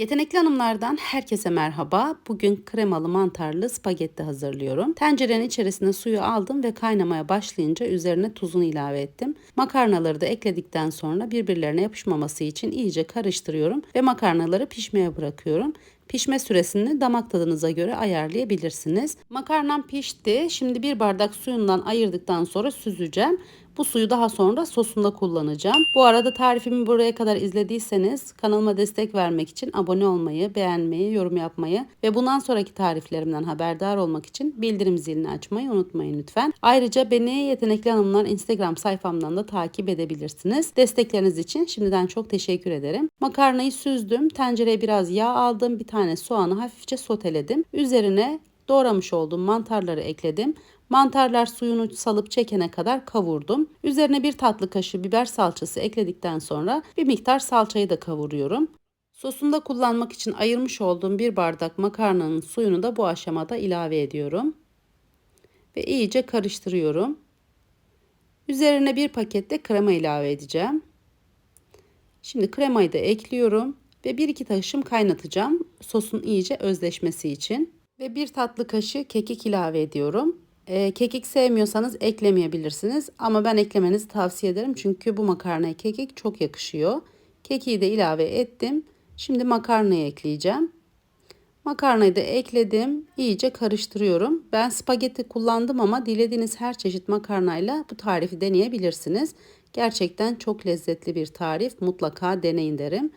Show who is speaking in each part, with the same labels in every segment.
Speaker 1: Yetenekli hanımlardan herkese merhaba. Bugün kremalı mantarlı spagetti hazırlıyorum. Tencerenin içerisine suyu aldım ve kaynamaya başlayınca üzerine tuzunu ilave ettim. Makarnaları da ekledikten sonra birbirlerine yapışmaması için iyice karıştırıyorum ve makarnaları pişmeye bırakıyorum. Pişme süresini damak tadınıza göre ayarlayabilirsiniz. Makarnam pişti. Şimdi bir bardak suyundan ayırdıktan sonra süzeceğim. Bu suyu daha sonra sosunda kullanacağım. Bu arada tarifimi buraya kadar izlediyseniz kanalıma destek vermek için abone olmayı, beğenmeyi, yorum yapmayı ve bundan sonraki tariflerimden haberdar olmak için bildirim zilini açmayı unutmayın lütfen. Ayrıca beni Yetenekli Hanımlar Instagram sayfamdan da takip edebilirsiniz. Destekleriniz için şimdiden çok teşekkür ederim. Makarnayı süzdüm. Tencereye biraz yağ aldım. Bir tane soğanı hafifçe soteledim. Üzerine doğramış olduğum mantarları ekledim. Mantarlar suyunu salıp çekene kadar kavurdum. Üzerine bir tatlı kaşığı biber salçası ekledikten sonra bir miktar salçayı da kavuruyorum. Sosunda kullanmak için ayırmış olduğum bir bardak makarnanın suyunu da bu aşamada ilave ediyorum. Ve iyice karıştırıyorum. Üzerine bir pakette krema ilave edeceğim. Şimdi kremayı da ekliyorum ve bir iki taşım kaynatacağım sosun iyice özleşmesi için. Ve bir tatlı kaşığı kekik ilave ediyorum. E, kekik sevmiyorsanız eklemeyebilirsiniz ama ben eklemenizi tavsiye ederim çünkü bu makarnaya kekik çok yakışıyor. Kekiği de ilave ettim. Şimdi makarnayı ekleyeceğim. Makarnayı da ekledim. İyice karıştırıyorum. Ben spagetti kullandım ama dilediğiniz her çeşit makarnayla bu tarifi deneyebilirsiniz. Gerçekten çok lezzetli bir tarif. Mutlaka deneyin derim.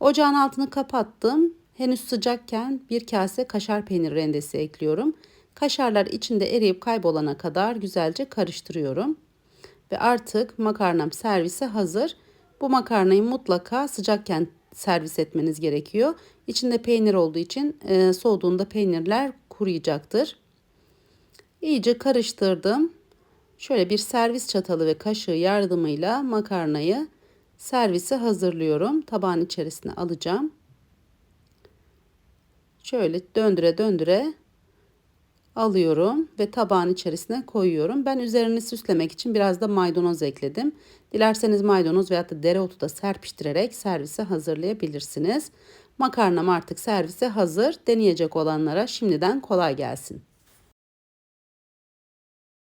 Speaker 1: Ocağın altını kapattım. Henüz sıcakken bir kase kaşar peynir rendesi ekliyorum. Kaşarlar içinde eriyip kaybolana kadar güzelce karıştırıyorum. Ve artık makarnam servise hazır. Bu makarnayı mutlaka sıcakken servis etmeniz gerekiyor. İçinde peynir olduğu için e, soğuduğunda peynirler kuruyacaktır. İyice karıştırdım. Şöyle bir servis çatalı ve kaşığı yardımıyla makarnayı servise hazırlıyorum. Tabağın içerisine alacağım. Şöyle döndüre döndüre alıyorum ve tabağın içerisine koyuyorum. Ben üzerini süslemek için biraz da maydanoz ekledim. Dilerseniz maydanoz veya da dereotu da serpiştirerek servise hazırlayabilirsiniz. Makarnam artık servise hazır. Deneyecek olanlara şimdiden kolay gelsin.